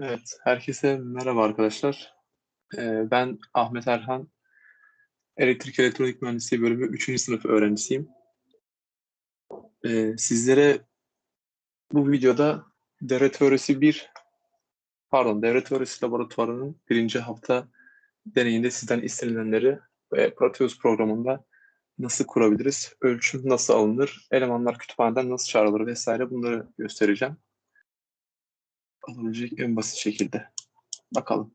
Evet, herkese merhaba arkadaşlar. Ee, ben Ahmet Erhan, Elektrik Elektronik Mühendisliği bölümü 3. sınıf öğrencisiyim. Ee, sizlere bu videoda devre teorisi 1, pardon devre teorisi laboratuvarının birinci hafta deneyinde sizden istenilenleri ve Proteus programında nasıl kurabiliriz, ölçüm nasıl alınır, elemanlar kütüphaneden nasıl çağrılır vesaire bunları göstereceğim. Alabilecek en basit şekilde. Bakalım.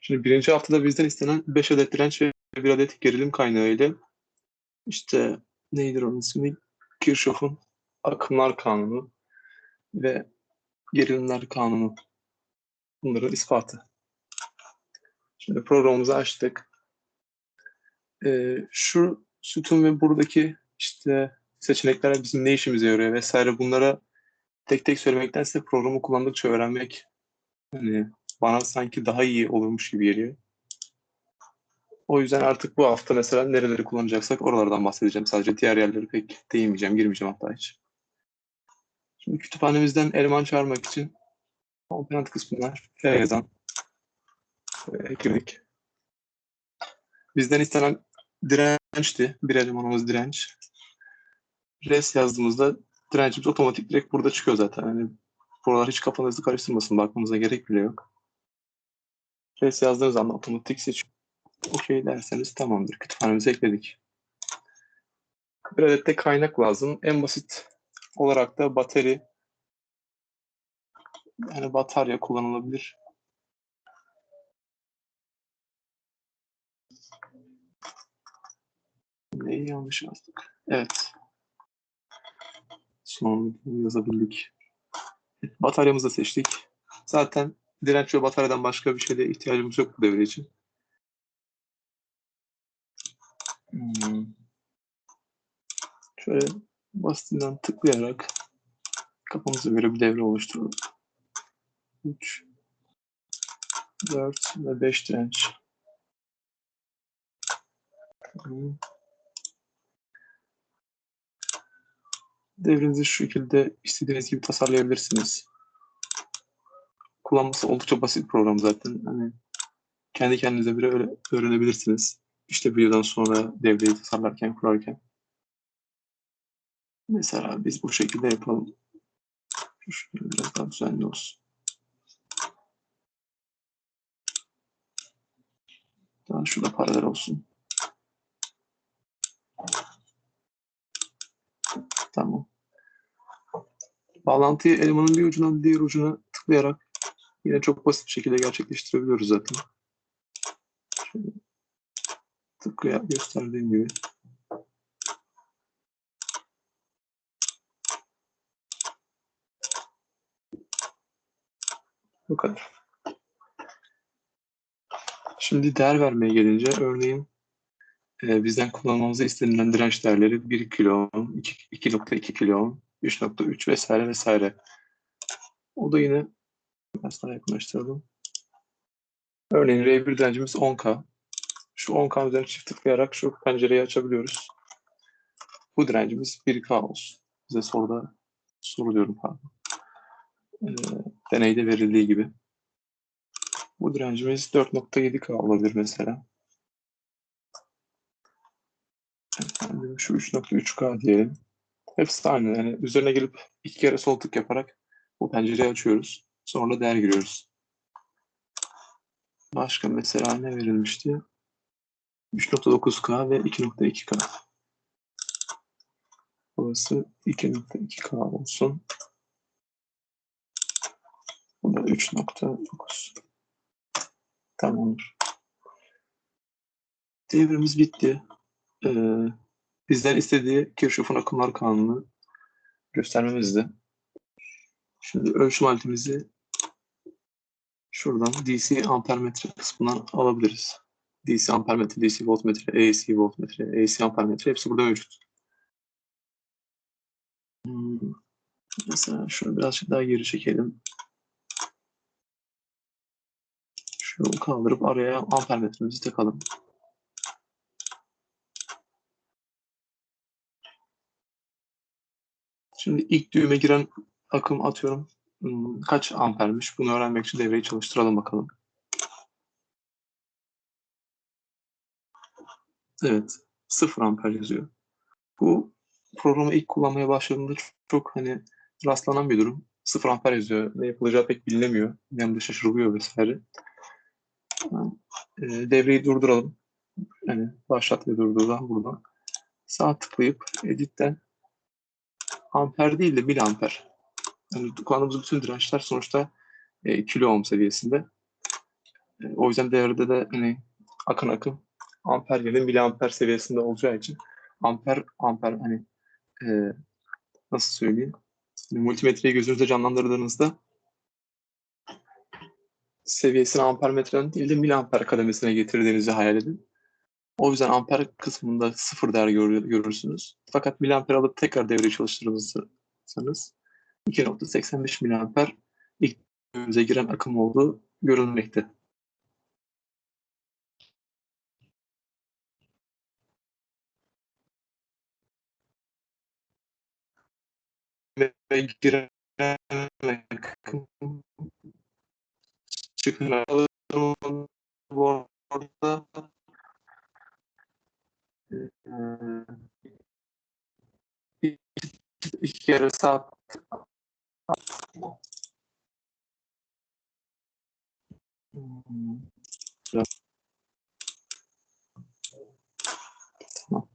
Şimdi birinci haftada bizden istenen 5 adet direnç ve 1 adet gerilim kaynağı ile işte neydir onun ismi? Kirchhoff'un akımlar kanunu ve gerilimler kanunu. Bunların ispatı. Şimdi programımızı açtık. Ee, şu sütun ve buradaki işte seçenekler bizim ne işimize yarıyor vesaire bunlara tek tek söylemektense programı kullandıkça öğrenmek hani bana sanki daha iyi olurmuş gibi geliyor. O yüzden artık bu hafta mesela nereleri kullanacaksak oralardan bahsedeceğim. Sadece diğer yerleri pek değinmeyeceğim, girmeyeceğim hatta hiç. Şimdi kütüphanemizden eleman çağırmak için komponent kısmına F yazan e, girdik. Bizden istenen dirençti. Bir elemanımız direnç. Res yazdığımızda direncimiz otomatik direkt burada çıkıyor zaten. Yani buralar hiç kafanızı karıştırmasın. Bakmanıza gerek bile yok. Res yazdığınız zaman otomatik seçiyor. Okey derseniz tamamdır. Kütüphanemize ekledik. Bir adet de kaynak lazım. En basit olarak da bateri yani batarya kullanılabilir. Neyi yanlış yazdık? Evet. Son yazabildik. Bataryamızı seçtik. Zaten direnç ve bataryadan başka bir şeye ihtiyacımız yok bu devre için. Hmm. Şöyle basitinden tıklayarak kafamıza göre bir devre oluşturalım. 3, 4 ve 5 direnç. Tamam. Devrenizi şu şekilde istediğiniz gibi tasarlayabilirsiniz. Kullanması oldukça basit bir program zaten. Hani kendi kendinize bile öyle öğrenebilirsiniz. İşte videodan sonra devreyi tasarlarken, kurarken. Mesela biz bu şekilde yapalım. Şu biraz daha düzenli olsun. Daha şurada paralel olsun. Tamam. Bağlantıyı elemanın bir ucundan diğer ucuna tıklayarak yine çok basit bir şekilde gerçekleştirebiliyoruz zaten. Şöyle tıklaya gösterdiğim gibi. Bu kadar. Şimdi değer vermeye gelince örneğin e, bizden kullanmamızı istenilen direnç değerleri 1 kilo ohm, 2.2 kilo 3.3 vesaire vesaire. O da yine biraz daha yakınlaştıralım. Örneğin R1 direncimiz 10K. Şu 10K üzerine çift tıklayarak şu pencereyi açabiliyoruz. Bu direncimiz 1K olsun. Bize soruda soruluyorum pardon. Ee, deneyde verildiği gibi. Bu direncimiz 4.7K olabilir mesela. Efendim, şu 3.3K diyelim. Hepsi aynı. Yani üzerine gelip iki kere sol tık yaparak bu pencereyi açıyoruz. Sonra değer giriyoruz. Başka mesela ne verilmişti? 3.9K ve 2.2K. Burası 2.2K olsun. Bu da 3.9. Tamamdır. Devrimiz bitti. Ee, bizden istediği Kirchhoff'un akımlar kanunu göstermemizdi. Şimdi ölçüm aletimizi şuradan DC ampermetre kısmından alabiliriz. DC ampermetre, DC voltmetre, AC voltmetre, AC ampermetre hepsi burada mevcut. Hmm. Mesela şunu birazcık daha geri çekelim. Şunu kaldırıp araya ampermetremizi takalım. Şimdi ilk düğüme giren akım atıyorum hmm, kaç ampermiş? Bunu öğrenmek için devreyi çalıştıralım bakalım. Evet, 0 amper yazıyor. Bu programı ilk kullanmaya başladığımda çok, çok hani rastlanan bir durum. 0 amper yazıyor. Ne yapılacağı pek bilinemiyor. Hem de şaşırılıyor vesaire. E, devreyi durduralım. Yani başlat ve durdurdan buradan. Sağ tıklayıp editten amper değil de miliamper. Yani kullandığımız bütün dirençler sonuçta e, kilo ohm seviyesinde. E, o yüzden devrede de hani akın akım amper yerine miliamper seviyesinde olacağı için amper amper hani e, nasıl söyleyeyim hani multimetreyi gözünüzde canlandırdığınızda seviyesini ampermetreden değil de miliamper kademesine getirdiğinizi hayal edin. O yüzden amper kısmında sıfır değer gör, görürsünüz. Fakat miliamper alıp tekrar devreyi çalıştırırsanız 2.85 miliamper ilk devremize giren akım olduğu görülmekte. Giren akım sağ Tamam.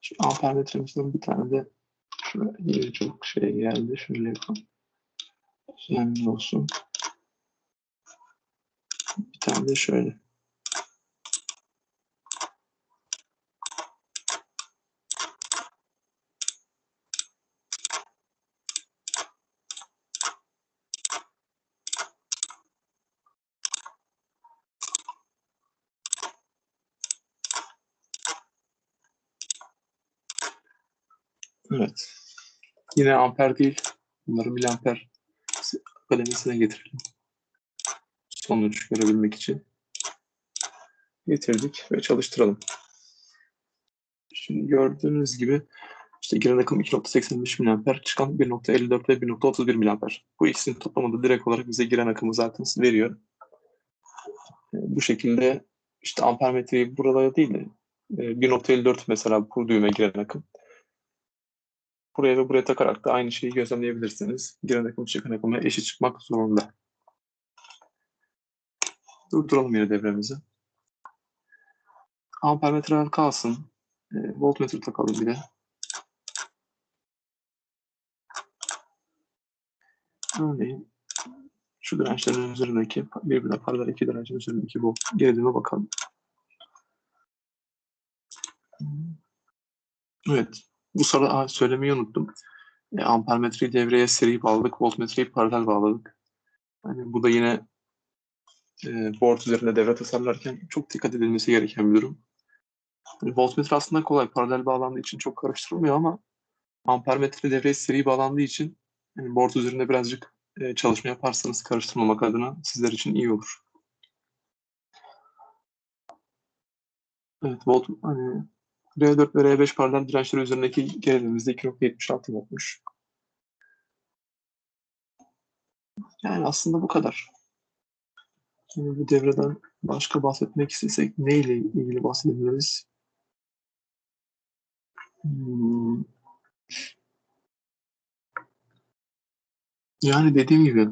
Şu ampermetremizden bir tane de şöyle çok şey geldi. Şöyle yapalım. Düzenli olsun. Bir tane de şöyle. Evet. Yine amper değil. Bunları miliamper kalemesine getirelim. Sonuç görebilmek için. Getirdik ve çalıştıralım. Şimdi gördüğünüz gibi işte giren akım 2.85 miliamper, çıkan 1.54 ve 1.31 miliamper. Bu ikisinin toplamında direkt olarak bize giren akımı zaten veriyor. Bu şekilde işte ampermetreyi burada değil de 1.54 mesela bu düğme giren akım. Buraya ve buraya takarak da aynı şeyi gözlemleyebilirsiniz. Giren akım çıkan akıma eşit çıkmak zorunda. Durduralım yine devremizi. Ampermetreler kalsın. E, voltmetre takalım bir de. Örneğin şu dirençlerin üzerindeki birbirine paralel iki direncin üzerindeki bu gerilime bakalım. Evet. Bu sırada söylemeyi unuttum. E, ampermetreyi devreye seri bağladık. Voltmetreyi paralel bağladık. Yani bu da yine e, board üzerinde devre tasarlarken çok dikkat edilmesi gereken bir durum. Yani voltmetre aslında kolay. Paralel bağlandığı için çok karıştırılmıyor ama ampermetre devreye seri bağlandığı için yani board üzerinde birazcık e, çalışma yaparsanız karıştırmamak adına sizler için iyi olur. Evet, volt hani R4 ve R5 paralel dirençler üzerindeki gerilimimizde 2.76 voltmuş. Yani aslında bu kadar. Yani bu devreden başka bahsetmek istesek neyle ilgili bahsedebiliriz? Hmm. Yani dediğim gibi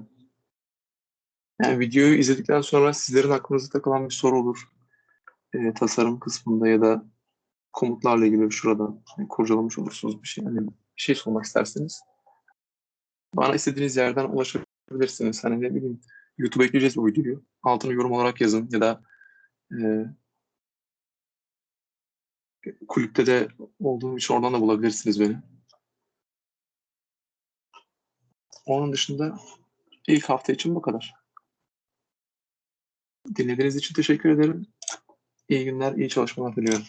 yani videoyu izledikten sonra sizlerin aklınıza takılan bir soru olur. E, tasarım kısmında ya da komutlarla ilgili şuradan yani kurcalamış olursunuz bir şey. Yani bir şey sormak isterseniz bana istediğiniz yerden ulaşabilirsiniz. Hani ne bileyim YouTube'a ekleyeceğiz bu videoyu. Altını yorum olarak yazın ya da e, kulüpte de olduğum için oradan da bulabilirsiniz beni. Onun dışında ilk hafta için bu kadar. Dinlediğiniz için teşekkür ederim. İyi günler, iyi çalışmalar diliyorum.